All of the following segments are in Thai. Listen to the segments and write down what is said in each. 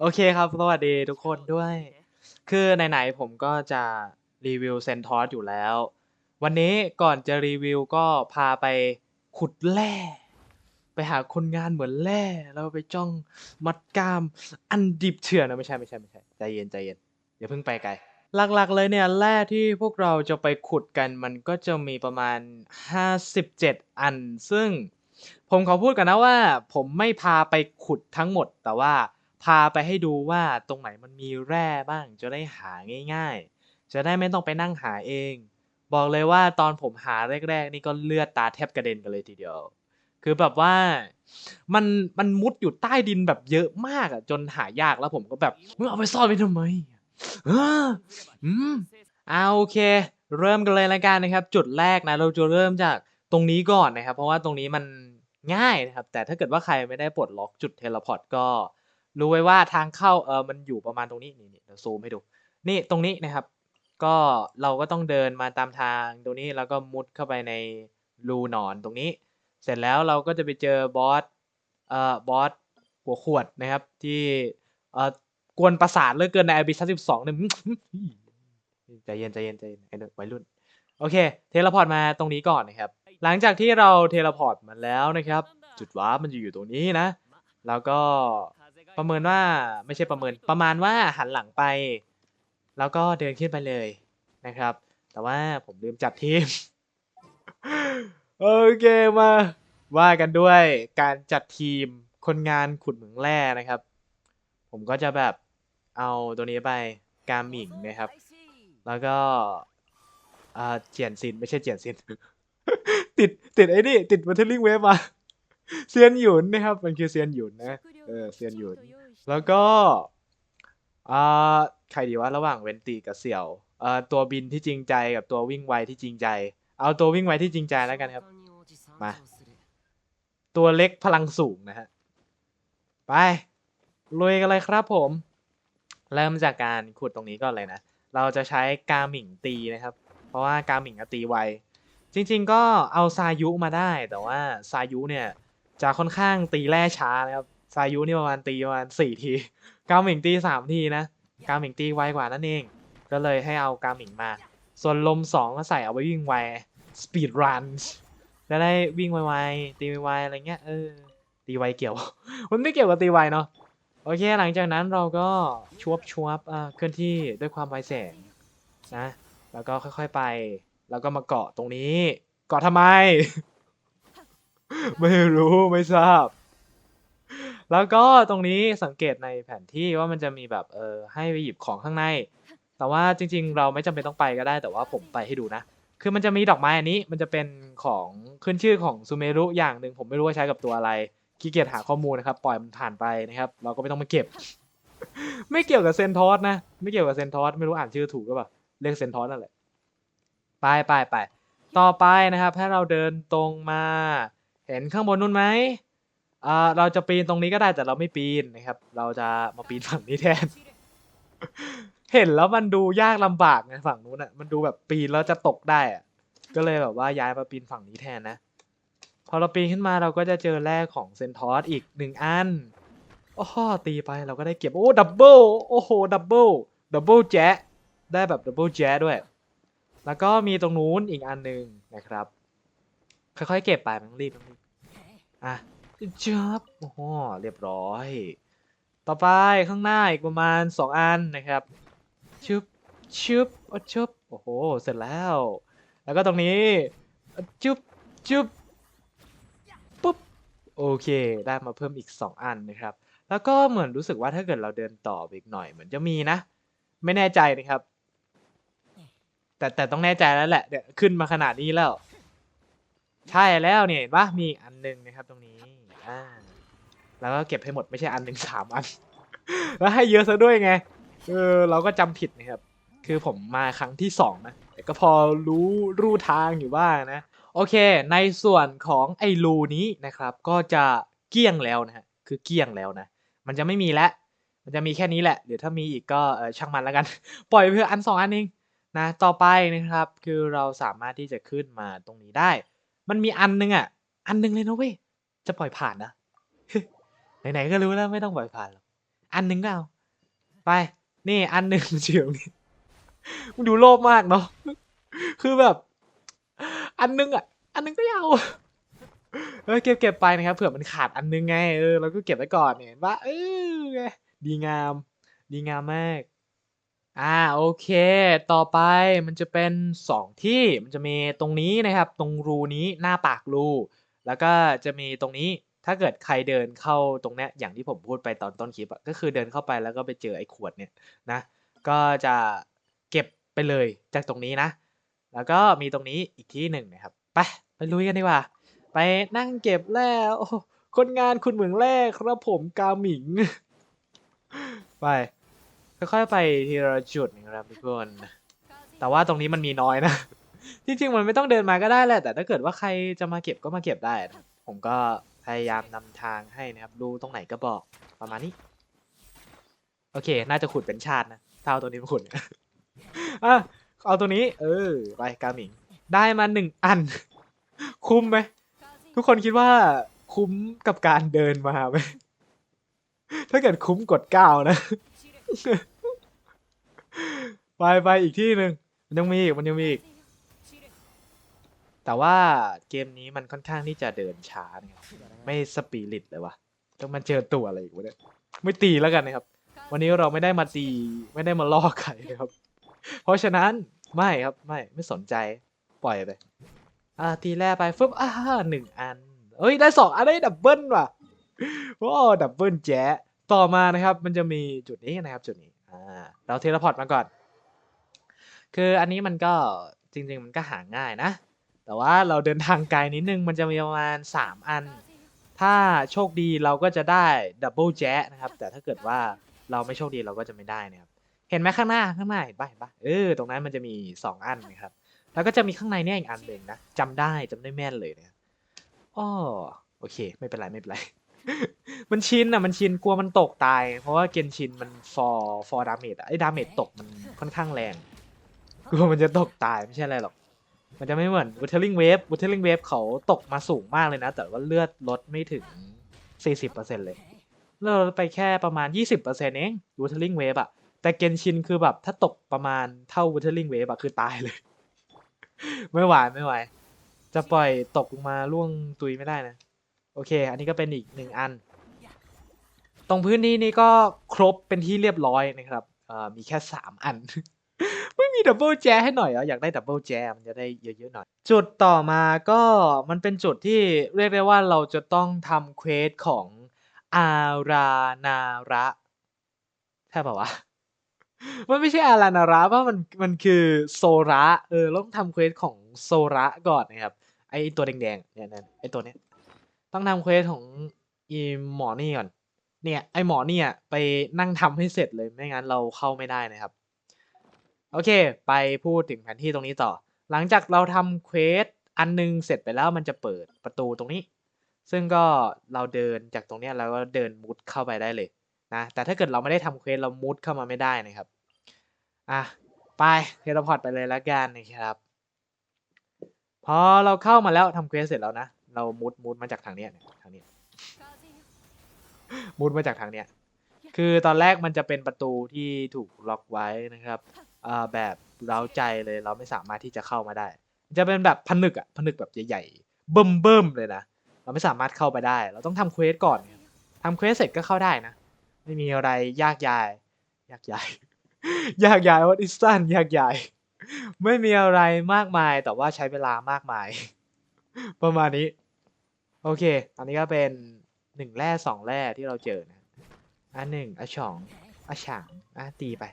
โอเคครับ สวัสดีทุกคนด้วย คือไหนๆผมก็จะรีวิวเซนทอสอยู่แล้ว วันนี้ก่อนจะรีวิวก็พาไปขุดแร่ ไปหาคนงานเหมือนแร่แล้วไปจ้องมัดกล้ามอันดิบเถื่อนนะไม่ใช่ไม่ใช่ไม่ใช่ใจเย็นใจเย็นอย่าเพิ่งไปไกล หลักๆเลยเนี่ยแร่ที่พวกเราจะไปขุดกันมันก็จะมีประมาณ 57 อัน ซึ่งผมขอพูดกันนะว่า ผมไม่พาไปขุดทั้งหมดแต่ว่า พาไปให้ดูว่าตรงไหนมันมีแร่บ้าง จะได้หาง่าย ๆ จะได้ไม่ต้องไปนั่งหาเอง บอกเลยว่าตอนผมหาแรก ๆ นี่ก็เลือดตาแทบกระเด็นกันเลยทีเดียว คือแบบว่ามันมันมุดอยู่ใต้ดินแบบเยอะมากอะจนหายากแล้วผมก็แบบมึงเอาไปซ่อนไว้ทำไมอออืมเอาโอเค เริ่มกันเลยละกันนะครับ จุดแรกนะเราจะเริ่มจากตรงนี้ก่อนนะครับ เพราะว่าตรงนี้มันง่ายนะครับ แต่ถ้าเกิดว่าใครไม่ได้ปลดล็อกจุดเทเลพอร์ตก็ รู้ไว้ว่าทางเข้าเออมันอยู่ประมาณตรงนี้นี่นี่เดี๋ยวซูมให้ดู นี่ตรงนี้นะครับ ก็เราก็ต้องเดินมาตามทางตรงนี้แล้วก็มุดเข้าไปในรูหนอนตรงนี้ เสร็จแล้วเราก็จะไปเจอบอสเอ่อบอสหัวขวดนะครับ ที่เอ่อกวนประสาทเลือเกินใน i b 3 2เนี่ยใจเย็นใจเย็นใจเย็นไอ้วัยรุ่นโอเค เทเลพอร์ตมาตรงนี้ก่อนนะครับ หลังจากที่เราเทเลพอร์ตมาแล้วนะครับ จุดวาร์มันจะอยู่ตรงนี้นะ แล้วก็ ประเมินว่าไม่ใช่ประเมินประมาณว่าหันหลังไป แล้วก็เดินขึ้นไปเลยนะครับ แต่ว่าผมลืมจัดทีม โอเคมา ว่ากันด้วยการจัดทีมคนงานขุดเหมืองแร่นะครับ ผมก็จะแบบเอาตัวนี้ไปกามิงนะครับ แล้วก็อ่าเจียนซินไม่ใช่เจียนซินติดติดไอ้นี่ติดวัตเทอร์ลิงเวฟมาเซียนหยุนนะครับ มันคือเซียนหยุนนะ เออเซียนหยุนแล้วก็อ่าใครดีวะระหว่างเวนตีกับเสี่ยวเอ่อตัวบินที่จริงใจกับตัววิ่งไวที่จริงใจ เอาตัววิ่งไวที่จริงใจแล้วกันครับ มา ตัวเล็กพลังสูงนะฮะ ไปลุยกันเลยครับผม เริ่มจากการขุดตรงนี้ก่อนเลยนะ เราจะใช้กาหมิงตีนะครับ เพราะว่ากาหมิงอะตีไว จริง ๆ ก็เอาซายุมาได้ แต่ว่าซายุเนี่ยจะค่อนข้างตีแร่ช้านะครับ ซายุนี่ประมาณตีประมาณสี่ทีกาหมิงตีสามทีนะกาหมิงตีไวกว่านั่นเอง ก็เลยให้เอากาหมิงมา ส่วนลมสองก็ใส่เอาไว้วิ่งไว speed run จะได้วิ่งไวๆตีไวๆอะไรเงี้ยเออตีไวเกี่ยว มันไม่เกี่ยวกับตีไวเนาะโอเค หลังจากนั้นเราก็ชวบชวบอ่าเคลื่อนที่ด้วยความไวแสงนะแล้วก็ค่อยๆไป แล้วก็มาเกาะตรงนี้ เกาะทำไม ไม่รู้ไม่ทราบ แล้วก็ตรงนี้สังเกตในแผนที่ว่ามันจะมีแบบเออให้ไปหยิบของข้างใน แต่ว่าจริง ๆ เราไม่จำเป็นต้องไปก็ได้ แต่ว่าผมไปให้ดูนะ คือมันจะมีดอกไม้อันนี้ มันจะเป็นของขึ้นชื่อของซูเมรุอย่างหนึ่งผมไม่รู้ว่าใช้กับตัวอะไรขี้เกียจหาข้อมูลนะครับปล่อยมันผ่านไปนะครับ เราก็ไม่ต้องมาเก็บ ไม่เกี่ยวกับเซนทอสนะ ไม่เกี่ยวกับเซนทอสไม่รู้อ่านชื่อถูกหรือเปล่าเรียกเซนทอสนั่นแหละไปไปไปต่อไปนะครับ ให้เราเดินตรงมา เห็นข้างบนนู้นไหม อ่าเราจะปีนตรงนี้ก็ได้แต่เราไม่ปีนนะครับ เราจะมาปีนฝั่งนี้แทน เห็นแล้วมันดูยากลำบากไงฝั่งนู้นอะมันดูแบบปีนแล้วจะตกได้อะก็เลยแบบว่าย้ายมาปีนฝั่งนี้แทนนะ พอเราปีนขึ้นมาเราก็จะเจอแร่ของเซนทอสอีกหนึ่งอันโอ้โหตีไปเราก็ได้เก็บโอ้ดับเบิลโอ้โหดับเบิลดับเบิลแจ๊ะได้แบบดับเบิลแจ๊ะด้วย แล้วก็มีตรงนู้นอีกอันหนึ่งนะครับ ค่อยๆเก็บไปไมันรีบไมันรีบอะ จับโอ้โหเรียบร้อย ต่อไปข้างหน้าอีกประมาณสองอันนะครับชึบชึบโอ้ชึบโอ้โห เสร็จแล้ว แล้วก็ตรงนี้จุ๊บจุ๊บปุ๊บ โอเค ได้มาเพิ่มอีก 2 อันนะครับ แล้วก็เหมือนรู้สึกว่าถ้าเกิดเราเดินต่ออีกหน่อยเหมือนจะมีนะ ไม่แน่ใจนะครับ แต่แต่ต้องแน่ใจแล้วแหละเนี่ยขึ้นมาขนาดนี้แล้ว ใช่แล้วเนี่ยเห็นปะมีอีกอันหนึงนะครับตรงนี้ อ่าแล้วก็เก็บให้หมดไม่ใช่อันหนึ่งสามอัน แล้วให้เยอะซะด้วยไงเออเราก็จำผิดนะครับ คือผมมาครั้งที่สองนะแต่ก็พอรู้รูทางอยู่บ้างนะ โอเค ในส่วนของไอ้รูนี้นะครับ ก็จะเกี้ยงแล้วนะฮะคือเกี้ยงแล้วนะ มันจะไม่มีแล้วมันจะมีแค่นี้แหละเดี๋ยวถ้ามีอีกก็ช่างมันแล้วกัน ปล่อยเพื่ออันสองอันเองนะต่อไปนะครับ คือเราสามารถที่จะขึ้นมาตรงนี้ได้ มันมีอันนึงอะ อันนึงเลยนะเว้ย จะปล่อยผ่านนะ ไหนๆก็รู้แล้วไม่ต้องปล่อยผ่านหรอก อันหนึ่งก็เอา ไป นี่อันหนึ่งเฉียวนี่มึงดูโลภมากเนาะ คือแบบ อันหนึงอะ อันหนึงก็เอาเออเก็บเก็บไปนะครับเผื่อมันขาดอันนึงไง เออเราก็เก็บไว้ก่อนเนี่ยเห็นว่าเออไงดีงาม ดีงามมาก อ่าโอเค ต่อไปมันจะเป็นสองที่มันจะมีตรงนี้นะครับ ตรงรูนี้หน้าปากรู แล้วก็จะมีตรงนี้ถ้าเกิดใครเดินเข้าตรงเนี้ยอย่างที่ผมพูดไปตอนต้นคลิปอะก็คือเดินเข้าไปแล้วก็ไปเจอไอ้ขวดเนี่ยนะก็จะเก็บไปเลยจากตรงนี้นะ แล้วก็มีตรงนี้อีกที่หนึ่งนะครับไปไปลุยกันดีกว่า ไปนั่งเก็บแล้วคนงานคุณเหมืองแรกครับผมกาหมิง ไปค่อยๆไปทีละจุดนะครับทุกคนแต่ว่าตรงนี้มันมีน้อยนะ จริงๆมันไม่ต้องเดินมาก็ได้แหละแต่ถ้าเกิดว่าใครจะมาเก็บก็มาเก็บได้นะผมก็พยายามนำทางให้นะครับดูตรงไหนก็บอกประมาณนี้ โอเค น่าจะขุดเป็นชาตินะถ้าเอาตัวนี้มาขุดอะเอาตัวนี้ เออไปกาหมิง ได้มาหนึ่งอัน คุ้มไหมทุกคนคิดว่าคุ้มกับการเดินมาไหมถ้าเกิดคุ้มกดเก้านะไปไปอีกที่หนึ่งมันยังมีอีกมันยังมีอีก แต่ว่าเกมนี้มันค่อนข้างที่จะเดินช้านะครับไม่สปีริตเลยวะต้องมาเจอตัวอะไรอีกวะเนี่ยไม่ตีแล้วกันนะครับ วันนี้เราไม่ได้มาตีไม่ได้มาล่อใครนะครับ เพราะฉะนั้นไม่ครับไม่ไม่สนใจปล่อยไปอ่าทีแรกไปฟึบอ่าหนึ่งอันเอ้ยได้สองอันได้ดับเบิลว่ะว้าวดับเบิลแจ๊ต่อมานะครับ มันจะมีจุดนี้นะครับจุดนี้อ่าเราเทเลพอร์ตมาก่อน คืออันนี้มันก็จริง ๆ มันก็หาง่ายนะ แต่ว่าเราเดินทางไกลนิดนึงมันจะมีประมาณสามอัน ถ้าโชคดีเราก็จะได้ดับเบิลแจ๊นะครับ แต่ถ้าเกิดว่าเราไม่โชคดีเราก็จะไม่ได้นะครับ เห็นไหมข้างหน้าข้างหน้าเห็นปะเห็นปะเออตรงนั้นมันจะมีสองอันนะครับ แล้วก็จะมีข้างในเนี่ยอีกอันหนึ่งนะจำได้จำได้แม่นเลยเนี่ยอ้อโอเค ไม่เป็นไรไม่เป็นไรมันชินอะมันชินกลัวมันตกตาย เพราะว่าเกนชินมันฟอร์ฟอร์ดาเมจอะไอ้ดาเมจตกมันค่อนข้างแรงกลัวมันจะตกตายไม่ใช่อะไรหรอก มันจะไม่เหมือนวูเทลลิงเวฟวูเทลลิงเวฟเขาตกมาสูงมากเลยนะ แต่ว่าเลือดลดไม่ถึง 40%เลยเลือดลดไปแค่ประมาณ 20%เองวูเทลลิงเวฟอะแต่เกนชินคือแบบถ้าตกประมาณเท่าวูเทลลิงเวฟอะคือตายเลย ไม่ไหวไม่ไหว จะปล่อยตกลงมาล่วงตุยไม่ได้นะ โอเค อันนี้ก็เป็นอีกหนึ่งอัน ตรงพื้นที่นี้ก็ครบเป็นที่เรียบร้อยนะครับมีแค่สามอัน ไม่มีดับเบิลแจให้หน่อยเหรออยากได้ดับเบิลแจมันจะได้เยอะๆหน่อย จุดต่อมาก็มันเป็นจุดที่เรียกได้ว่าเราจะต้องทำเควสของอารานาระใช่ป่าวะมันไม่ใช่อารานาระว่ามันมันคือโซระเออต้องทำเควสของโซระก่อนนะครับไอตัวแดงๆเนี่ยนี่ยไอตัวเนี้ยต้องทำเควสของอีหมอนี่ก่อนเนี่ยไอหมอเนี่ยไปนั่งทำให้เสร็จเลยไม่งั้นเราเข้าไม่ได้นะครับ โอเค ไปพูดถึงแผนที่ตรงนี้ต่อ หลังจากเราทำเควสอันหนึงเสร็จไปแล้วมันจะเปิดประตูตรงนี้ ซึ่งก็เราเดินจากตรงนี้เราก็เดินมุดเข้าไปได้เลยนะ แต่ถ้าเกิดเราไม่ได้ทำเควสเรามุดเข้ามาไม่ได้นะครับ อะ ไปเทเลพอร์ตไปเลยละกันนะครับ พอเราเข้ามาแล้วทำเควสเสร็จแล้วนะ เรามุดมุดมาจากทางเนี้ยทางนี้ มุดมาจากทางเนี้ย คือตอนแรกมันจะเป็นประตูที่ถูกล็อกไว้นะครับ อ่าแบบเราใจเลยเราไม่สามารถที่จะเข้ามาได้ จะเป็นแบบผนึกอะผนึกแบบใหญ่ๆเบิ่มๆเลยนะเราไม่สามารถเข้าไปได้ เราต้องทำเควสก่อนทำเควสเสร็จก็เข้าได้นะ ไม่มีอะไรยากยายยากยายยากยายวัดอิสตันยากยายไม่มีอะไรมากมายแต่ว่าใช้เวลามากมาย ประมาณนี้ โอเค อันนี้ก็เป็นหนึ่งแร่สองแร่ที่เราเจอนะอันหนึ่งอันสองอันฉางอะตีไป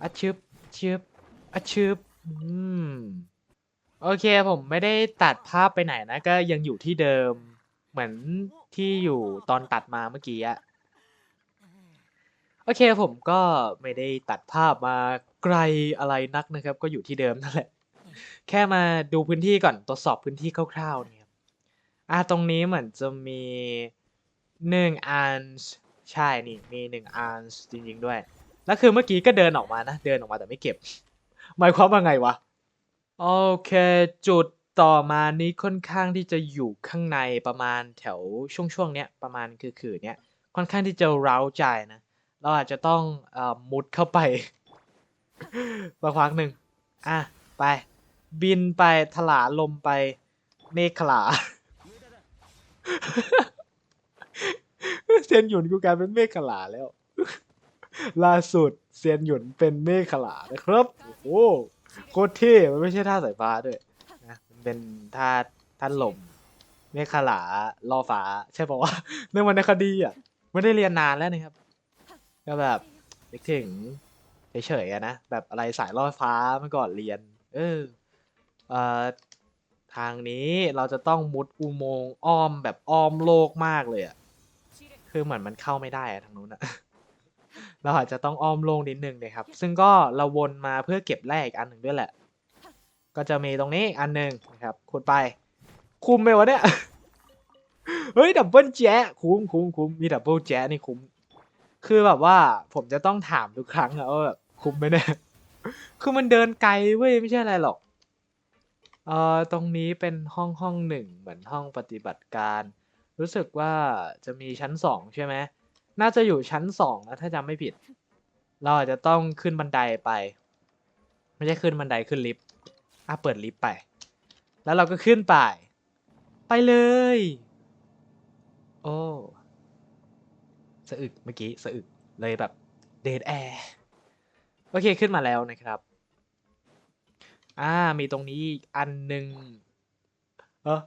อันชึบ ชึบอันชึบอืม โอเคผมไม่ได้ตัดภาพไปไหนนะ ก็ยังอยู่ที่เดิม เหมือนที่อยู่ตอนตัดมาเมื่อกี้อะโอเคผมก็ไม่ได้ตัดภาพมาไกลอะไรนักนะครับ ก็อยู่ที่เดิมนั่นแหละ แค่มาดูพื้นที่ก่อนตรวจสอบพื้นที่คร่าวๆเนี่ยอะตรงนี้เหมือนจะมีหนึ่งอันใช่นี่มีหนึ่งอันจริงๆด้วย แล้วคือเมื่อกี้ก็เดินออกมานะ เดินออกมาแต่ไม่เก็บ หมายความว่าไงวะ โอเค จุดต่อมานี้ค่อนข้างที่จะอยู่ข้างในประมาณแถวช่วงช่วงๆเนี้ยประมาณคือคือเนี้ยค่อนข้างที่จะเร้าใจนะ เราอาจจะต้องเอ่อมุดเข้าไปสักพักหนึ่งอะไป บินไปถลาลมไปเมฆขลาเซนหยุนกูกลายเป็นเมฆขลาแล้ว ล่าสุดเซียนหยุนเป็นเมฆขลานะครับ โอ้โหโคตรเท่ มันไม่ใช่ท่าสายฟ้าด้วยนะ มันเป็นท่าท่าลม เมฆขลาล่อฟ้า ใช่ปะวะในวรรณคดีอะ ไม่ได้เรียนนานแล้วนะครับ ก็แบบนึกถึงเฉยๆอะนะ แบบอะไรสายล่อฟ้าเมื่อก่อนเรียน เออเอ่อทางนี้เราจะต้องมุดอุโมงค์อ้อมแบบอ้อมโลกมากเลยอะคือเหมือนมันเข้าไม่ได้อะทางนู้นอะ เราอาจจะต้องอ้อมโลกนิดนึงนะครับ ซึ่งก็เราวนมาเพื่อเก็บแร่อีกอันหนึ่งด้วยแหละ ก็จะมีตรงนี้อันหนึ่งนะครับขุดไป คุ้มไหมวะเนี่ย เฮ้ยดับเบิลแจ๊ะคุ้มคุ้มคุ้มมีดับเบิลแจ๊ะนี่คุ้ม คือแบบว่าผมจะต้องถามทุกครั้งอะว่าแบบคุ้มไหมเนี่ย คือมันเดินไกลเว้ยไม่ใช่อะไรหรอก เอ่อตรงนี้เป็นห้องห้องหนึ่งเหมือนห้องปฏิบัติการ รู้สึกว่าจะมีชั้นสองใช่ไหม น่าจะอยู่ชั้นสองนะถ้าจำไม่ผิด เราอาจจะต้องขึ้นบันไดไป ไม่ใช่ขึ้นบันไดขึ้นลิฟต์อะเปิดลิฟต์ไป แล้วเราก็ขึ้นไป ไปเลย โอ้สะอึกเมื่อกี้สะอึกเลยแบบเดดแอร์โอเคขึ้นมาแล้วนะครับอ่ามีตรงนี้อันหนึ่งเออ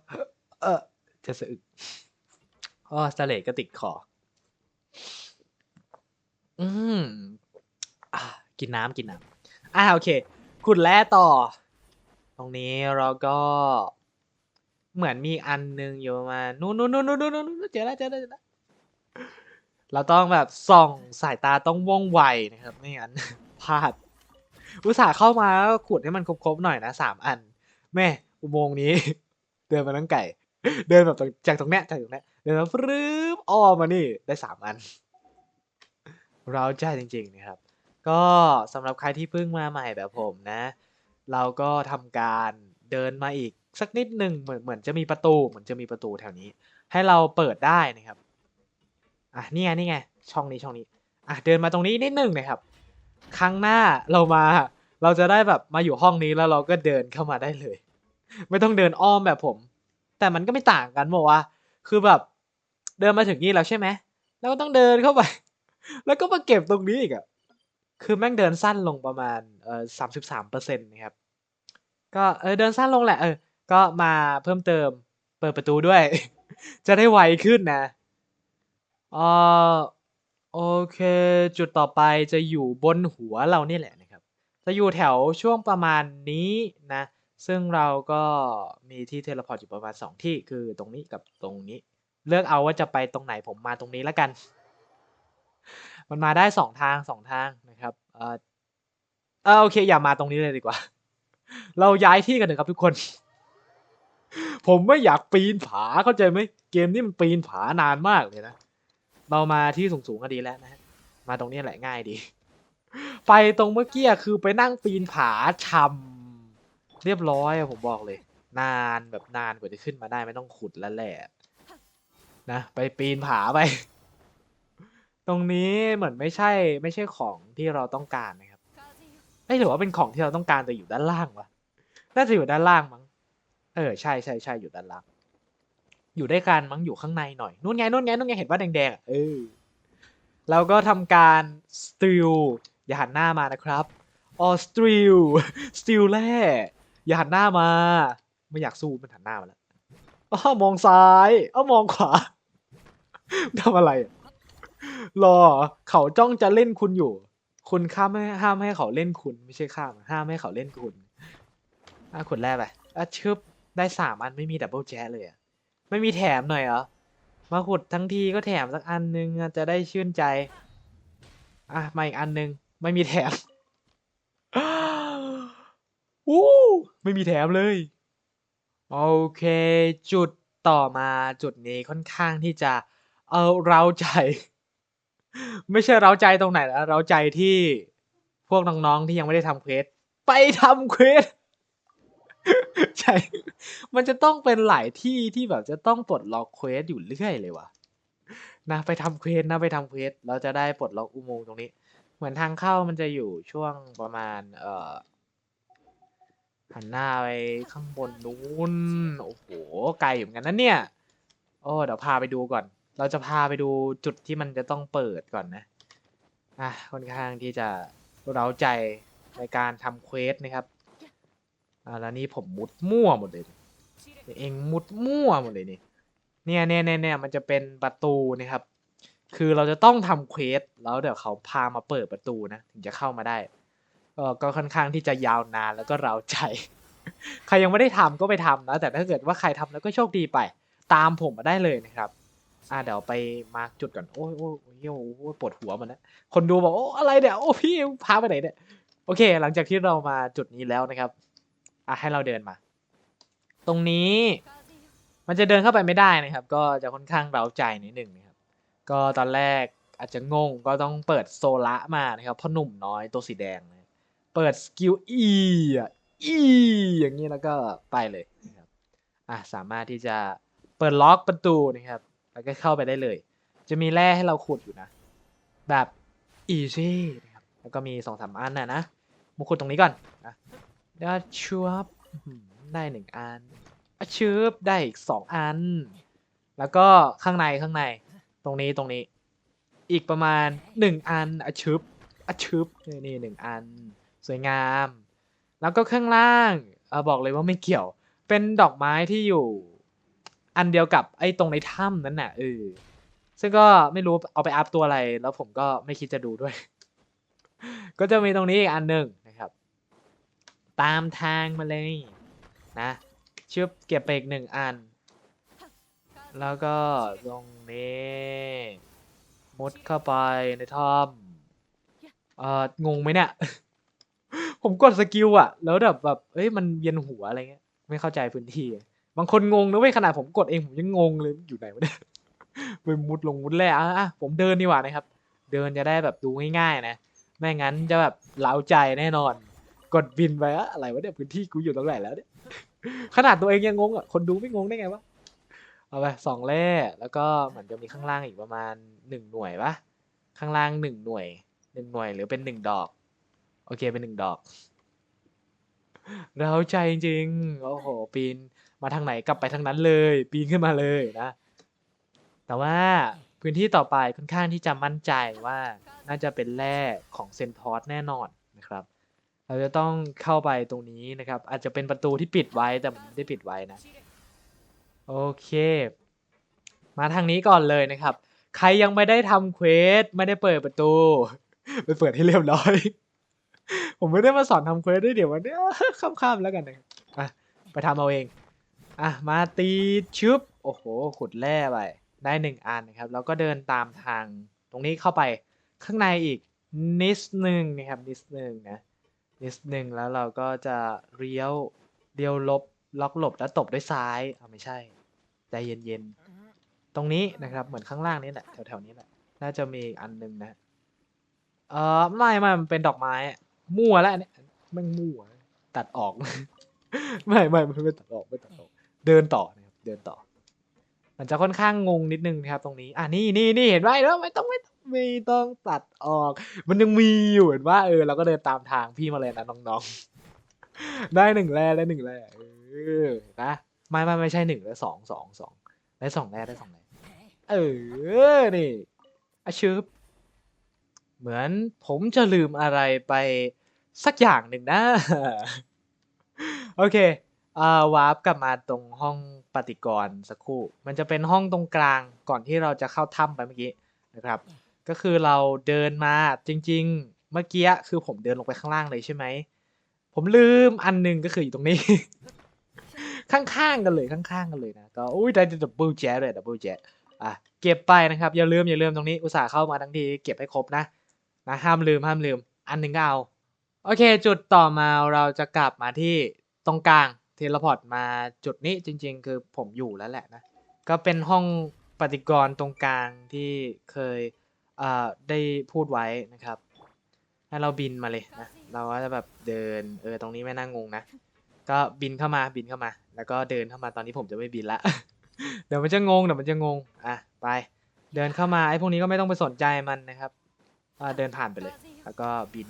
เออจะสะอึกอ๋อสเตลดก็ติดคอ อืมอ่ากินน้ำกินน้ำอ่าโอเค ขุดแร่ต่อ ตรงนี้เราก็ เหมือนมีอันหนึงอยู่ประมาณนู่นนู่นนู่นนู่นนู่นนู่นเจอแล้วเจอแล้วเจอแล้วเราต้องแบบส่องสายตาต้องว่องไวนะครับไม่งั้นพลาด อุตส่าห์เข้ามาขุดให้มันครบๆหน่อยนะสามอัน แม่อุโมงค์นี้ เดินมาทั้งไก่ เดินแบบจากตรงเนี้ยจากตรงเนี้ยเดินมาฟรึบ อ้อมานี่ได้สามอัน เราใจจริงๆนะครับ ก็สำหรับใครที่เพิ่งมาใหม่แบบผมนะ เราก็ทำการเดินมาอีกสักนิดหนึ่งเหมือนเหมือนจะมีประตูเหมือนจะมีประตูแถวนี้ ให้เราเปิดได้นะครับอะนี่ไงนี่ไงช่องนี้ช่องนี้อะเดินมาตรงนี้นิดหนึ่งนะครับ ครั้งหน้าเรามาเราจะได้แบบมาอยู่ห้องนี้แล้วเราก็เดินเข้ามาได้เลย ไม่ต้องเดินอ้อมแบบผม แต่มันก็ไม่ต่างกันบอกว่า คือแบบ เดินมาถึงนี่แล้วใช่ไหมแล้วก็ต้องเดินเข้าไป แล้วก็มาเก็บตรงนี้อีกอะคือแม่งเดินสั้นลงประมาณเออสามสิบสามเปอร์เซ็นต์นะครับ ก็เออเดินสั้นลงแหละเออ ก็มาเพิ่มเติมเปิดประตูด้วย จะได้ไวขึ้นนะเออโอเค จุดต่อไปจะอยู่บนหัวเรานี่แหละนะครับ จะอยู่แถวช่วงประมาณนี้นะ ซึ่งเราก็มีที่เทเลพอร์ตอยู่ประมาณสองที่คือตรงนี้กับตรงนี้ เลือกเอาว่าจะไปตรงไหนผมมาตรงนี้แล้วกัน มันมาได้สองทางสองทางนะครับเออเออโอเค อย่ามาตรงนี้เลยดีกว่า เราย้ายที่กันเถอะครับทุกคน ผมไม่อยากปีนผาเข้าใจไหมเกมนี้มันปีนผานานมากเลยนะเรามาที่สูงๆก็ดีแล้วนะมาตรงนี้แหละง่ายดี ไปตรงเมื่อกี้คือไปนั่งปีนผาชำเรียบร้อยผมบอกเลย นานแบบนานกว่าจะขึ้นมาได้ไม่ต้องขุดแล้วแหละ นะไปปีนผาไป ตรงนี้เหมือนไม่ใช่ไม่ใช่ของที่เราต้องการนะครับไม่ถือว่าเป็นของที่เราต้องการแต่อยู่ด้านล่างวะน่าจะอยู่ด้านล่างมั้งเออใช่ใช่ใช่อยู่ด้านล่าง อยู่ได้กันมั้งอยู่ข้างในหน่อยนู่นไงนู่นไงนู่นไงเห็นว่าแดงๆอะเออเราก็ทำการสติลอย่าหันหน้ามานะครับออสติลสติลแร่อย่าหันหน้ามา ไม่อยากสู้มันหันหน้ามาแล้วอ้อมองซ้ายอ้อมองขวา ทำอะไรอะรอเขาจ้องจะเล่นคุณอยู่ คุณข้ามไม่ห้ามให้เขาเล่นคุณ ไม่ใช่ข้ามห้ามให้เขาเล่นคุณอะขุดแร่ไปอะชึบได้สามอันไม่มีดับเบิลแจ๊เลยอะไม่มีแถมหน่อยเหรอมาขุดทั้งทีก็แถมสักอันนึงอะจะได้ชื่นใจ อะมาอีกอันนึง ไม่มีแถม อู้ไม่มีแถมเลย โอเค จุดต่อมาจุดนี้ค่อนข้างที่จะ เออเราใจ ไม่ใช่เราใจตรงไหนแล้วเราใจที่พวกน้องๆที่ยังไม่ได้ทำเควสไปทำเควสใช่ มันจะต้องเป็นหลายที่ที่แบบจะต้องปลดล็อกเควสอยู่เรื่อยเลยวะนะไปทำเควสนะไปทำเควสเราจะได้ปลดล็อกอุโมงค์ตรงนี้ เหมือนทางเข้ามันจะอยู่ช่วงประมาณ เอ่อหันหน้าไปข้างบนนู้น โอ้โห ไกลอยู่เหมือนกันนะเนี่ย โอ้ เดี๋ยวพาไปดูก่อน เราจะพาไปดูจุดที่มันจะต้องเปิดก่อนนะอะค่อนข้างที่จะเร้าใจในการทำเควสนะครับอ่าแล้วนี่ผมมุดมั่วหมดเลยเองมุดมั่วหมดเลยนี่เนี่ยเนี่ยเนี่ยเนี่ยมันจะเป็นประตูนะครับ คือเราจะต้องทำเควสแล้วเดี๋ยวเขาพามาเปิดประตูนะถึงจะเข้ามาได้เออก็ค่อนข้างที่จะยาวนานแล้วก็เร้าใจ ใครยังไม่ได้ทำก็ไปทำนะแต่ถ้าเกิดว่าใครทำแล้วก็โชคดีไป ตามผมมาได้เลยนะครับ อ่าเดี๋ยวไปมาร์กจุดก่อน โอ้ยโอ้ยโอ้ยโอ้ยปวดหัวมันนะคนดูบอกโอ้อะไรเนี่ยโอ้พี่พาไปไหนเนี่ยโอเค หลังจากที่เรามาจุดนี้แล้วนะครับอะให้เราเดินมา ตรงนี้มันจะเดินเข้าไปไม่ได้นะครับ ก็จะค่อนข้างเร้าใจนิดหนึ่งนะครับ ก็ตอนแรกอาจจะงงก็ต้องเปิดโซละมานะครับเพ่อหนุ่มน้อยตัวสีแดงนะเปิดสกิลอะ E อย่างนี้แล้วก็ไปเลยนะครับอะสามารถที่จะเปิดล็อกประตูนะครับ แล้วก็เข้าไปได้เลย จะมีแร่ให้เราขุดอยู่นะ แบบ easy นะครับแล้วก็มีสองสามอันนะนะมาขุดตรงนี้ก่อนนะแล้ชัวบอื้อหือได้หนึ่งอันอชืบได้อีกสองอัน แล้วก็ข้างในข้างใน ตรงนี้ตรงนี้ อีกประมาณหนึ่งอันอชึบอชึบนี่นี่หนึ่งอัน สวยงาม แล้วก็ข้างล่างเออบอกเลยว่าไม่เกี่ยว เป็นดอกไม้ที่อยู่ อันเดียวกับไอ้ตรงในถ้ำนั้นน่ะเออซึ่งก็ไม่รู้เอาไปอัพตัวอะไร แล้วผมก็ไม่คิดจะดูด้วย ก็จะมีตรงนี้อีกอันหนึ่งนะครับ ตามทางมาเลยนะชึบเก็บไปอีกหนึ่งอัน แล้วก็ตรงนี้มุดเข้าไปในถ้ำเอ่องงไหมเนี่ย ผมกดสกิลอะแล้วแบบแบบเอ้ยมันเวียนหัวอะไรเงี้ย ไม่เข้าใจพื้นที่ บางคนงงนะเว้ยขนาดผมกดเองผมยังงงเลยอยู่ไหนวะเนี่ยไปมุดลงมุดแร่อะอะผมเดินดีกว่านะครับ เดินจะได้แบบดูง่ายๆนะไม่งั้นจะแบบเล้าใจแน่นอน กดบินไปอะอะไรวะเนี่ยพื้นที่กูอยู่ตรงไหนแล้วเนี่ยขนาดตัวเองยังงงอะคนดูไม่งงได้ไงวะเอาไปสองแร่แล้วก็เหมือนจะมีข้างล่างอีกประมาณหนึ่งหน่วยปะข้างล่างหนึ่งหน่วยหนึ่งหน่วยหรือเป็นหนึ่งดอก โอเคเป็นหนึ่งดอก เราใจจริงๆโอ้โหปีน มาทางไหนกลับไปทางนั้นเลย ปีนขึ้นมาเลยนะ แต่ว่าพื้นที่ต่อไปค่อนข้างที่จะมั่นใจว่าน่าจะเป็นแร่ของเซนทอสแน่นอนนะครับ เราจะต้องเข้าไปตรงนี้นะครับ อาจจะเป็นประตูที่ปิดไว้แต่ผมไม่ได้ปิดไว้นะ โอเค มาทางนี้ก่อนเลยนะครับ ใครยังไม่ได้ทำเควสไม่ได้เปิดประตู ไปเปิดให้เรียบร้อย ผมไม่ได้มาสอนทำเควสด้วยเดี๋ยววันนี้ข้ามๆแล้วกันนะครับอะไปทำเอาเอง อะมาตีชึบโอ้โหขุดแร่ไปได้หนึ่งอันนะครับ แล้วก็เดินตามทางตรงนี้เข้าไปข้างในอีกนิดนึงนะครับนิดนึงนะนิดนึงแล้วเราก็จะเลี้ยวเลี้ยวลบล็อกหลบแล้วตบด้วยซ้ายเอาไม่ใช่ใจเย็นๆตรงนี้นะครับเหมือนข้างล่างนี้แหละแถวๆนี้แหละน่าจะมีอีกอันหนึ่งนะเออไม่ไม่มันเป็นดอกไม้มั่วแล้วเนี่ยแมันมั่วตัดออก ไม่ไม่ไม่ตัดออกไม่ตัดออก เดินต่อนะครับเดินต่อ มันจะค่อนข้างงงนิดนึงนะครับ ตรงนี้ อะนี่นี่นี่เห็นไหมแล้วไม่ต้องไม่ต้องไม่ต้องตัดออก มันยังมีอยู่เห็นว่าเออเราก็เดินตามทางพี่มาเลยนะน้องๆ ได้หนึ่งแร่ได้หนึ่งแร่เออนะไม่ไม่ไม่ใช่หนึ่งแล้วสองสองสองได้สองแร่ได้สองแร่เออนี่อาชืบเหมือนผมจะลืมอะไรไปสักอย่างหนึ่งนะ โอเค อ่าวาร์ปกลับมาตรงห้องปฏิกรณ์สักครู่ มันจะเป็นห้องตรงกลางก่อนที่เราจะเข้าถ้ำไปเมื่อกี้นะครับ ก็คือเราเดินมาจริง ๆ เมื่อกี้คือผมเดินลงไปข้างล่างเลยใช่ไหม ผมลืมอันหนึงก็คืออยู่ตรงนี้ ข้างๆกันเลยข้างๆกันเลยนะ ก็อุ้ยได้ดับเบิลแจ๊เลยดับเบิลแจ๊อะเก็บไปนะครับ อย่าลืมอย่าลืมตรงนี้อุตส่าห์เข้ามาทั้งทีเก็บให้ครบนะนะห้ามลืมห้ามลืม อันหนึ่งก็เอา โอเค จุดต่อมาเราจะกลับมาที่ตรงกลาง ทเลพอร์ตมาจุดนี้จริง ๆ คือผมอยู่แล้วแหละนะ ก็เป็นห้องปฏิกรณ์ตรงกลางที่เคยเได้พูดไว้นะครับให้เราบินมาเลยนะ เราก็จะแบบเดินเออตรงนี้ไม่น่างงนะ ก็บินเข้ามาบินเข้ามา แล้วก็เดินเข้ามาตอนนี้ผมจะไม่บินละ เดี๋ยวมันจะงงเดี๋ยวมันจะงงอะไป เดินเข้ามาไอ้พวกนี้ก็ไม่ต้องไปสนใจมันนะครับเดินผ่านไปเลย แล้วก็บิน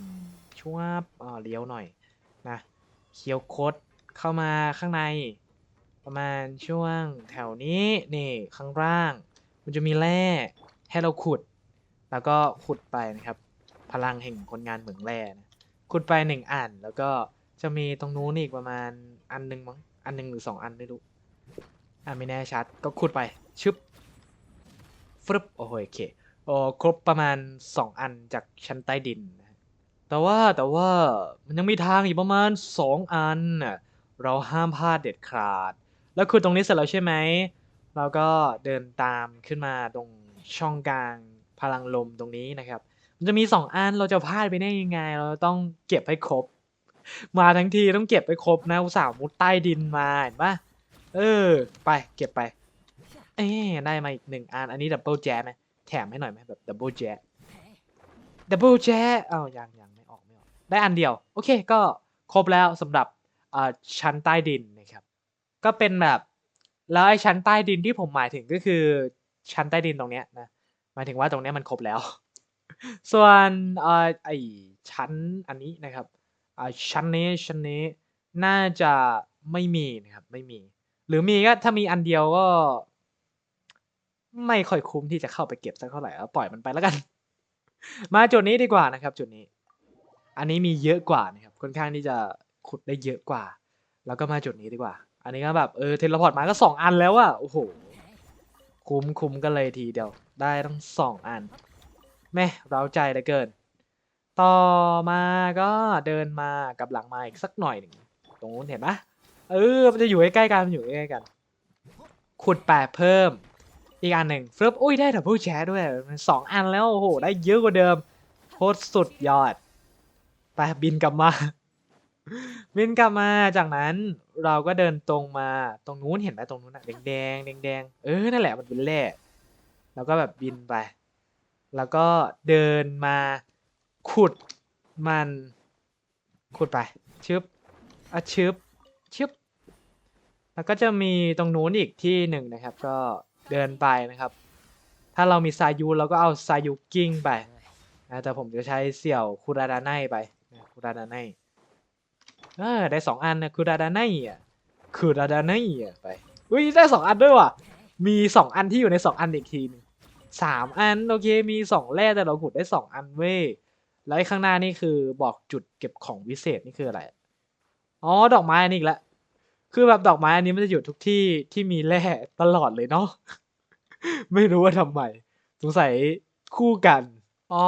ชวบอ่าเลี้ยวหน่อยนะเคียวโคด เข้ามาข้างใน ประมาณช่วงแถวนี้นี่ข้างล่าง มันจะมีแร่ให้เราขุด แล้วก็ขุดไปนะครับ พลังแห่งคนงานเหมืองแร่นะขุดไปหนึ่งอันแล้วก็จะมีตรงนู้นอีกประมาณอันหนึ่งมั้งอันหนึ่งหรือสองอันไม่รู้อะไม่แน่ชัดก็ขุดไปชึบฟึบโอ้โหโอเคโอ้ครบประมาณสองอันจากชั้นใต้ดินนะแต่ว่าแต่ว่ามันยังมีทางอีกประมาณสองอันน่ะ เราห้ามพลาดเด็ดขาด แล้วขุดตรงนี้เสร็จแล้วใช่ไหมเราก็เดินตามขึ้นมาตรงช่องกลางพลังลมตรงนี้นะครับ มันจะมีสองอันเราจะพลาดไปได้ยังไง เราต้องเก็บให้ครบ มาทั้งทีต้องเก็บให้ครบนะอุตส่าห์มุดใต้ดินมาเห็นปะเออ ไปเก็บไปเอ้ได้มาอีกหนึ่งอันอันนี้ดับเบิลแจ๊ไหมแถมให้หน่อยไหมแบบดับเบิลแจ๊ดับเบิลแจ๊อ้าวยังยังไม่ออกไม่ออกได้อันเดียว โอเคก็ครบแล้วสำหรับ ชั้นใต้ดินนะครับ ก็เป็นแบบแล้วไอ้ชั้นใต้ดินที่ผมหมายถึงก็คือ ชั้นใต้ดินตรงเนี้ยนะหมายถึงว่าตรงเนี้ยมันครบแล้ว ส่วนเอ่อไอ้ชั้นอันนี้นะครับอ่าชั้นนี้ชั้นนี้น่าจะไม่มีนะครับ ไม่มี หรือมีก็ถ้ามีอันเดียวก็ ไม่ค่อยคุ้มที่จะเข้าไปเก็บสักเท่าไหร่เอาปล่อยมันไปแล้วกัน มาจุดนี้ดีกว่านะครับ จุดนี้ อันนี้มีเยอะกว่านะครับค่อนข้างที่จะ ขุดได้เยอะกว่า แล้วก็มาจุดนี้ดีกว่า อันนี้ก็แบบเออเทเลพอร์ตมาก็สองอันแล้วอะโอ้โห คุ้มคุ้มกันเลยทีเดียว ได้ทั้งสองอัน แม่เราใจเหลือเกิน ต่อมาก็เดินมากับหลังมาอีกสักหน่อยหนึ่งตรงนู้นเห็นปะเออ มันจะอยู่ใกล้ๆกัน มันอยู่ใกล้ๆกัน ขุดแปะเพิ่ม อีกอันหนึ่งเฟลิปอุ้ยได้ดับเบิลแชร์ด้วยมันสองอันแล้ว โอ้โห ได้เยอะกว่าเดิม โคตรสุดยอด ไปบินกลับมา บินกลับมาจากนั้นเราก็เดินตรงมาตรงนู้นเห็นไหมตรงนู้นอะแดงแดงแดงแดงเออนั่นแหละมันเป็นแร่แล้วก็แบบบินไป แล้วก็เดินมาขุดมัน ขุดไปชึบอะชึบชึบแล้วก็จะมีตรงนู้นอีกที่หนึ่งนะครับ ก็เดินไปนะครับ ถ้าเรามีซายูเราก็เอาซายูกิ้งไปแต่ผมจะใช้เสี่ยวคูราดาไนไปคูราดาไน เออได้สองอันนะคูราดาไนอะคูราดาไนอะไปอุ้ยได้สองอันด้วยว่ะมีสองอันที่อยู่ในสองอันอีกทีหนึงสามอันโอเคมีสองแร่แต่เราขุดได้สองอันเว้ยแล้วข้างหน้านี่คือบอกจุดเก็บของวิเศษนี่คืออะไรอ๋อดอกไม้อันนี้อีกแล้วคือแบบดอกไม้อันนี้มันจะอยู่ทุกที่ที่มีแร่ตลอดเลยเนาะไม่รู้ว่าทำไมสงสัยคู่กัน อ๋อ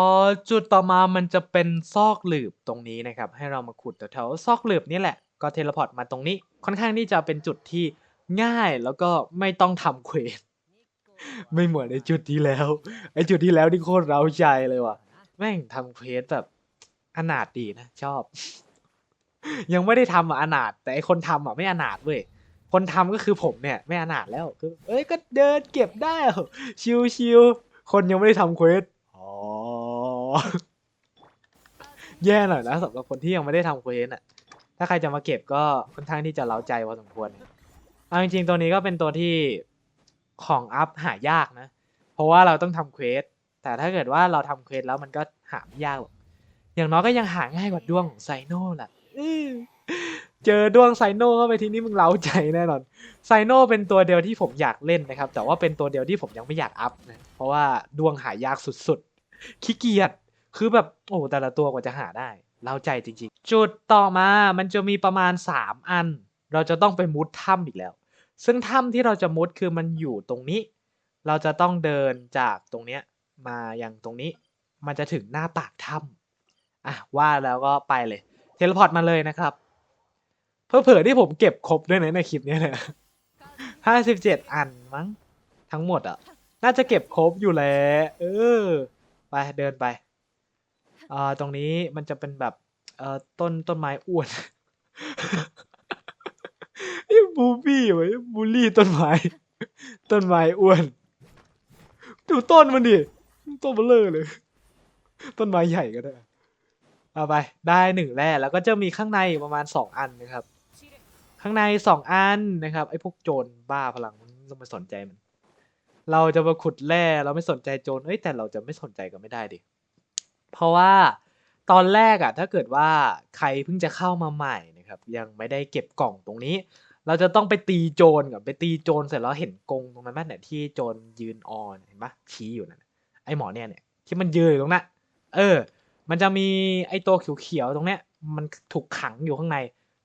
จุดต่อมามันจะเป็นซอกหลืบตรงนี้นะครับ ให้เรามาขุดแถวๆซอกหลืบนี่แหละ ก็เทเลพอร์ตมาตรงนี้ ค่อนข้างที่จะเป็นจุดที่ง่ายแล้วก็ไม่ต้องทำเควส ไม่เหมือนในจุดที่แล้ว ไอจุดที่แล้วนี่โคตรเร้าใจเลยว่ะ แม่งทำเควสแบบอนาถดีนะชอบ ยังไม่ได้ทำอะอนาถแต่ไอคนทำอะไม่อนาถเว้ย คนทำก็คือผมเนี่ย ไม่อนาถแล้วคือเอ้ยก็เดินเก็บได้อะชิวชิวๆคนยังไม่ได้ทำเควสอ๋อ แย่หน่อยนะสำหรับคนที่ยังไม่ได้ทำเควสอะ ถ้าใครจะมาเก็บก็ค่อนข้างที่จะเล้าใจพอสมควรเอาจริงๆตัวนี้ก็เป็นตัวที่ของอัพหายากนะ เพราะว่าเราต้องทำเควส แต่ถ้าเกิดว่าเราทำเควสแล้วมันก็หาไม่ยากหรอก อย่างน้อยก็ยังหาง่ายกว่าด้วงของไซโน่แหละเจอด้วงไซโน่เข้าไปทีนี้มึงเล้าใจแน่นอน ไซโน่เป็นตัวเดียวที่ผมอยากเล่นนะครับ แต่ว่าเป็นตัวเดียวที่ผมยังไม่อยากอัพนะ เพราะว่าด้วงหายากสุดๆ ขี้เกียจ คือแบบโอ้แต่ละตัวกว่าจะหาได้เล้าใจจริงๆ จุดต่อมามันจะมีประมาณ 3 อัน เราจะต้องไปมุดถ้ำอีกแล้ว ซึ่งถ้ำที่เราจะมุดคือมันอยู่ตรงนี้ เราจะต้องเดินจากตรงเนี้ยมาอย่างตรงนี้ มันจะถึงหน้าปากถ้ำอะว่าแล้วก็ไปเลย เทเลพอร์ตมาเลยนะครับเพื่อเผื่อที่ผมเก็บครบด้วยนะในคลิปนี้เนี่ยห้าสิบเจ็ดอันมั้งทั้งหมดอะ น่าจะเก็บครบอยู่แล้ว เออ ไปเดินไป อ่าตรงนี้มันจะเป็นแบบเอ่อต้นต้นไม้อ้วน ไอ้บูบี้ไว้ยบูลลี่ต้นไม้ ต้นไม้อ้วน ดูต้นมันดิต้นเบลเลอเลย ต้นไม้ใหญ่ก็ได้เอาไปได้หนึ่งแร่แล้วก็จะมีข้างในประมาณสองอันนะครับ ข้างในสองอันนะครับ ไอ้พวกโจรบ้าพลังมันต้องไปสนใจมัน เราจะมาขุดแร่เราไม่สนใจโจรเอ้ยแต่เราจะไม่สนใจก็ไม่ได้ดิ เพราะว่าตอนแรกอะถ้าเกิดว่าใครเพิ่งจะเข้ามาใหม่นะครับ ยังไม่ได้เก็บกล่องตรงนี้ เราจะต้องไปตีโจรก่อนไปตีโจรเสร็จแล้วเห็นกรงตรงนั้นไหมเนี่ยที่โจรยืนออนเห็นปะชี้อยู่นั่นน่ะไอหมอเนี่ยเนี่ยที่มันยืนอยู่ตรงนั้นเออ มันจะมีไอตัวเขียวๆตรงเนี้ย มันถูกขังอยู่ข้างใน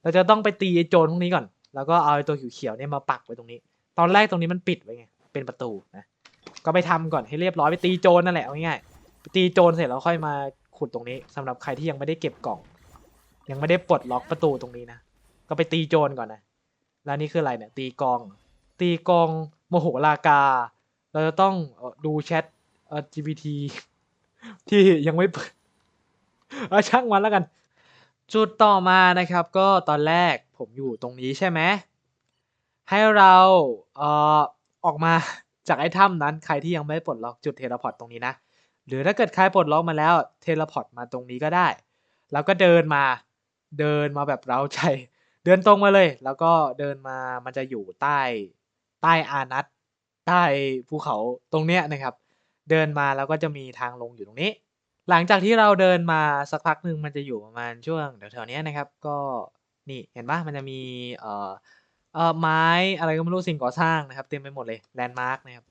เราจะต้องไปตีไอโจรพวกนี้ก่อน แล้วก็เอาไอตัวเขียวๆเนี่ยมาปักไว้ตรงนี้ ตอนแรกตรงนี้มันปิดไว้ไงเป็นประตูนะก็ไปทำก่อนให้เรียบร้อยไปตีโจรนั่นแหละเอาง่าย ตีโจรเสร็จแล้วค่อยมาขุดตรงนี้สำหรับใครที่ยังไม่ได้เก็บกล่อง ยังไม่ได้ปลดล็อกประตูตรงนี้นะก็ไปตีโจรก่อนนะแล้วนี่คืออะไรเนี่ย ตีกอง ตีกองโมโหลากา เราจะต้องดูแชทเอ่อ GPT ที่ยังไม่เปิดเอาช่างมันแล้วกัน จุดต่อมานะครับ ก็ตอนแรกผมอยู่ตรงนี้ใช่ไหมให้เราเอ่อออกมาจากไอ้ถ้ำนั้นใครที่ยังไม่ปลดล็อกจุดเทเลพอร์ตตรงนี้นะ หรือถ้าเกิดใครปลดล็อกมาแล้วเทเลพอร์ตมาตรงนี้ก็ได้ แล้วก็เดินมาเดินมาแบบเร้าใจ เดินตรงมาเลย แล้วก็เดินมามันจะอยู่ใต้ใต้อานัตใต้ภูเขาตรงเนี้ยนะครับ เดินมาแล้วก็จะมีทางลงอยู่ตรงนี้ หลังจากที่เราเดินมาสักพักหนึ่งมันจะอยู่ประมาณช่วงแถวๆนี้นะครับ ก็นี่เห็นปะมันจะมีเอ่อเอ่อไม้อะไรก็ไม่รู้สิ่งก่อสร้างนะครับ เต็มไปหมดเลยแลนด์มาร์กนะครับ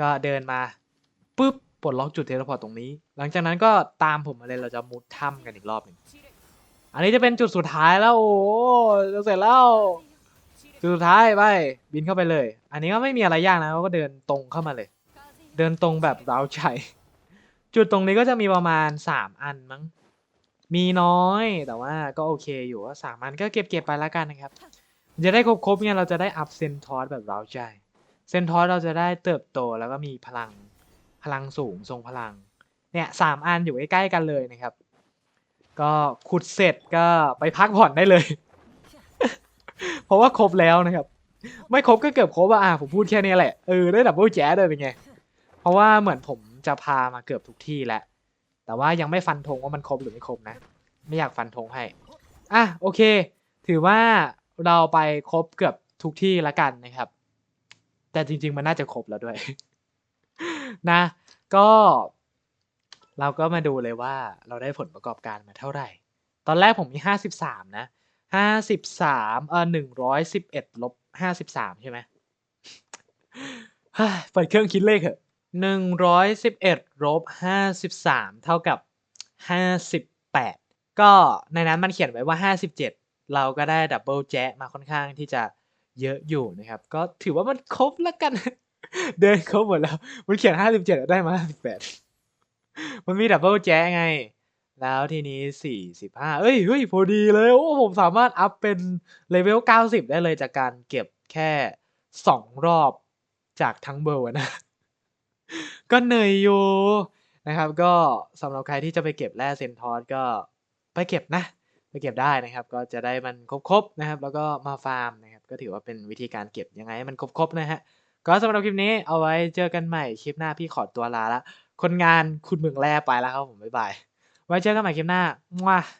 ก็เดินมาปุ๊บ ปลดล็อกจุดเทเลพอร์ตตรงนี้ หลังจากนั้นก็ตามผมมาเลยเราจะมุดถ้ำกันอีกรอบหนึ่งอันนี้จะเป็นจุดสุดท้ายแล้วโอ้โหจะเสร็จแล้วจุดสุดท้ายไปบินเข้าไปเลย อันนี้ก็ไม่มีอะไรยากนะเราก็เดินตรงเข้ามาเลย เดินตรงแบบเราใจจุดตรงนี้ก็จะมีประมาณสามอันมั้งมีน้อยแต่ว่าก็โอเคอยู่ว่าสามอันก็เก็บเก็บไปแล้วกันนะครับ จะได้ครบๆเนี่ยเราจะได้อัพเซนทอสแบบเราใจเซนทอสเราจะได้เติบโตแล้วก็มีพลัง พลังสูงทรงพลัง เนี่ยสามอันอยู่ใกล้ๆกันเลยนะครับ ก็ขุดเสร็จก็ไปพักผ่อนได้เลย เพราะว่าครบแล้วนะครับ ไม่ครบก็เกือบครบอะอะผมพูดแค่นี้แหละ เออได้ดับเบิลแจ๊สเลยเป็นไง เพราะว่าเหมือนผมจะพามาเกือบทุกที่แล้วแต่ว่ายังไม่ฟันธงว่ามันครบหรือไม่ครบนะ ไม่อยากฟันธงให้ อะโอเค ถือว่าเราไปครบเกือบทุกที่ละกันนะครับ แต่จริง ๆ มันน่าจะครบแล้วด้วย นะ ก็เราก็มาดูเลยว่าเราได้ผลประกอบการมาเท่าไหร่ ตอนแรกผมมีห้าสิบสามนะห้าสิบสามเออหนึ่งร้อยสิบเอ็ดลบห้าสิบสามใช่ไหมเฮ้ยเปิดเครื่องคิดเลขเถอะหนึ่งร้อยสิบเอ็ดลบห้าสิบสามเท่ากับห้าสิบแปดก็ในนั้นมันเขียนไว้ว่าห้าสิบเจ็ดเราก็ได้ดับเบิลแจ๊มาค่อนข้างที่จะเยอะอยู่นะครับ ก็ถือว่ามันครบแล้วกัน เดินครบหมดแล้ว มันเขียนห้าสิบเจ็ดได้มาห้าสิบแปดมันมีดับเบิลแจ๊ไง แล้วทีนี้สี่สิบห้าเอ้ยเฮ้ยพอดีเลย โอ้ ผมสามารถอัพเป็นเลเวลเก้าสิบได้เลยจากการเก็บแค่สองรอบจากทั้งเบอร์นะ ก็เหนื่อยอยู่นะครับ ก็สำหรับใครที่จะไปเก็บแร่เซนทอสก็ไปเก็บนะไปเก็บได้นะครับ ก็จะได้มันครบๆนะครับ แล้วก็มาฟาร์มนะครับ ก็ถือว่าเป็นวิธีการเก็บยังไงให้มันครบๆนะฮะ ก็สำหรับคลิปนี้เอาไว้เจอกันใหม่คลิปหน้าพี่ขอตัวลาละ คนงานคุณเมืองแร่ไปแล้วครับผมบ๊ายบาย ไว้เจอกันใหม่คลิปหน้ามั่ว